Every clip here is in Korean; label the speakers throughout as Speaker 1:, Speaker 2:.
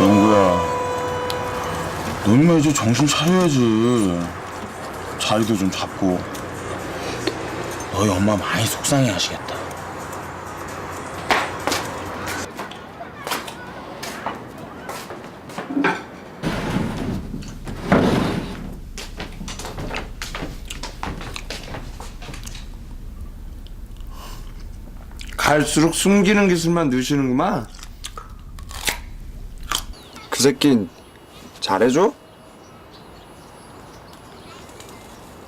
Speaker 1: 영구야, 너는 이제 정신 차려야지. 자리도 좀 잡고. 너희 엄마 많이 속상해 하시겠다.
Speaker 2: 갈수록 숨기는 기술만 느시는구만. 그 새끼 잘해줘?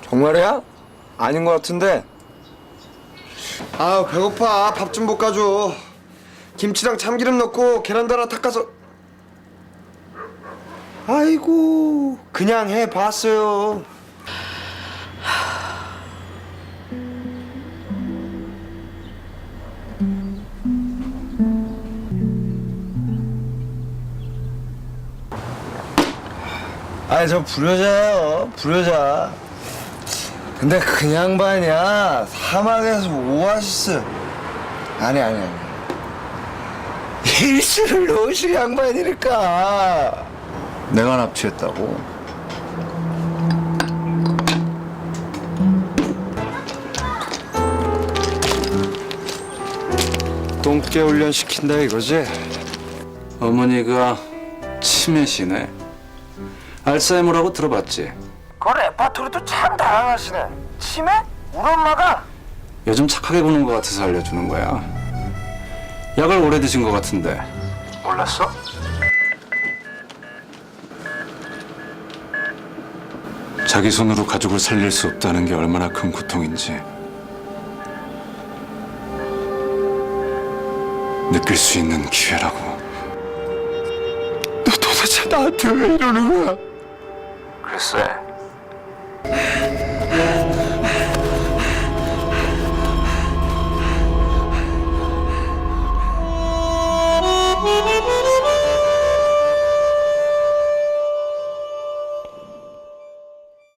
Speaker 2: 정말이야? 아닌 것 같은데.
Speaker 3: 아 배고파 밥 좀 볶아줘 김치랑 참기름 넣고 계란도 하나 닦아서 아이고 그냥 해 봤어요
Speaker 2: 아니 저 불효자예요. 불효자. 근데 그 양반이야. 사막에서 오아시스. 아니 아니 아니. 일수를 놓으실 양반이니까. 내가 납치했다고? 똥개 훈련 시킨다 이거지?
Speaker 4: 어머니가 치매시네. 알츠하이머라고 들어봤지?
Speaker 3: 그 레파토리도 참 다양하시네 치매? 우리 엄마가
Speaker 4: 요즘 착하게 구는 것 같아서 알려주는 거야. 약을 오래 드신 것 같은데.
Speaker 3: 몰랐어?
Speaker 4: 자기 손으로 가족을 살릴 수 없다는 게 얼마나 큰 고통인지 느낄 수 있는 기회라고.
Speaker 2: 너 도대체 나한테 왜 이러는 거야?
Speaker 3: 是不？